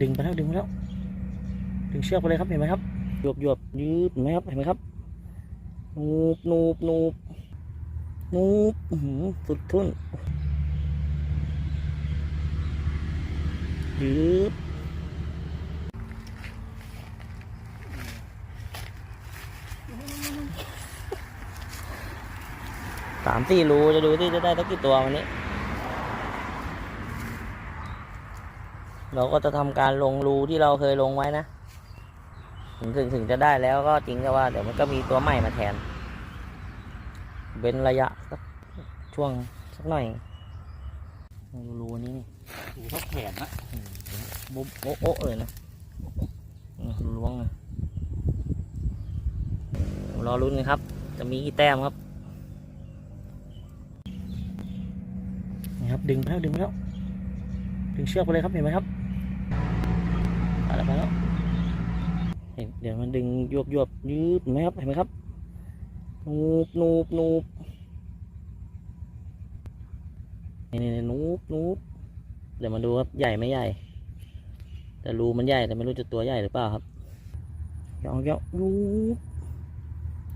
ดึงไปแล้วดึงไปแล้ว ดึงเชือกไปเลยครับเห็นไหมครับหยวบหยวบยืดเห็นไหมครับเห็นไหมครับนูบนูบนูบนูบอื้อหือสุดทุ่นยืดสามสี่รูจะดูที่จะได้สักกี่ตัววันนี้ เราก็จะทำการลงรูที่เราเคยลงไว้นะถึงถึงถึงจะได้แล้วก็จริงแต่ว่า เดี๋ยวมันก็มีตัวใหม่มาแทนเว้นระยะสักช่วงสักหน่อยรูนี้นี่ถูเท่าแขนนะบุ๊บโอ๊ะโอ๊ะเลยนะอืมล้วงเลยรอรุ้นกันครับ จะมีกี่แต้มครับนี่ครับ ดึงไปแล้วดึงไปแล้วดึงเชือกไปเลยครับเห็นไหมครับไป แล้วไปแล้วเดี๋ยวมันดึงยวบยวบยืดเห็นไหมครับเห็นไหมครับนูบนูบนูบนี่นี่นี่นูบนูบเดี๋ยวมาดูครับใหญ่ไม่ใหญ่ แต่รูมันใหญ่แต่ไม่รู้จะตัวใหญ่หรือเปล่าครับยองยองนูบ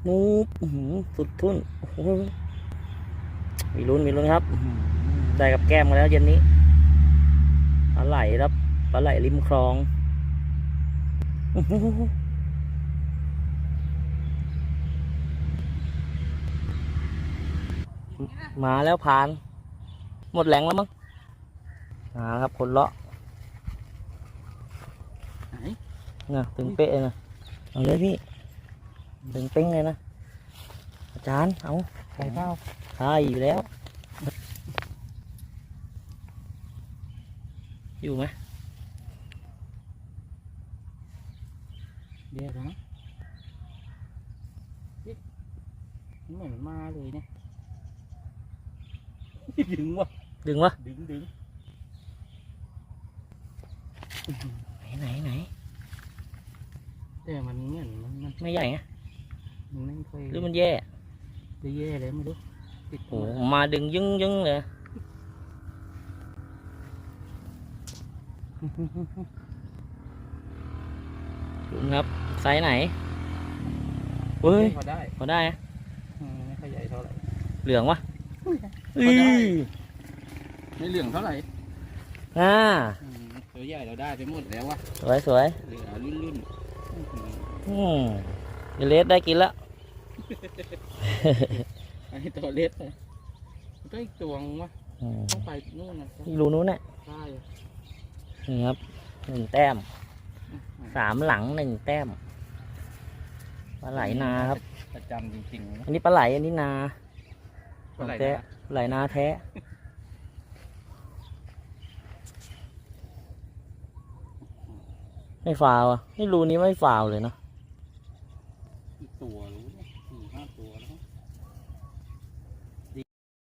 นูบอื้อหือสุดทุ่นมีลุ้นมีลุ้นครับ ได้กับแก้มมาแล้วเย็นนี้ปลาไหลครับปลาไหลริมคลอง อื้อหือมาแล้วผ่าน หมดแรงแล้วมั้งมาแล้วครับคนเลาะไหนน่ะตึงเป๊ะเลยนะเอาเลยพี่ตึงเป้งเลยนะอาจารย์เอาใส่เป้าใช่อยู่แล้ว อยู่ไหม เดี๋ยวนะเอ๊ะมันเหมือนมาเลยเนี่ยดึงวะดึงวะดึงดึงไหน ค่อยหรือมันแย่จะแย่เลยไม่รู้ติดโอ้โหมาดึงยึ้งยึ้งเลยดูครับ ไซส์ไหนเฮ้ยพอได้พอได้อะอืมไม่ค่อยใหญ่เท่าไหร่เหลืองวะอุ้ยอืพอได้อไม่เหลืองเท่าไหร่อ่าอืมตัวใหญ่เราได้ไปหมดแล้ววะสวยสวยเหลือรุ่นรุ่นอื้อหืออืมเดี๋ยวเลสได้กินแล้วอันนี้ตัวเล็กเลยมันก็อีกตัวงวะอืมต้องไปนู่นนะที่รูนู้นน่ะใช่ นี่ครับหนึ่งแต้ม สามหลังหนึ่งแต้มปลาไหลนาครับ ประจำจริงๆนะอันนี้ปลาไหลอันนี้นาปลาไหลแท้นะปลาไหลนาแท้ไม่ฟาวอะนี่รูนี้ไม่ฟาวเลยเนาะอีกตัวรู้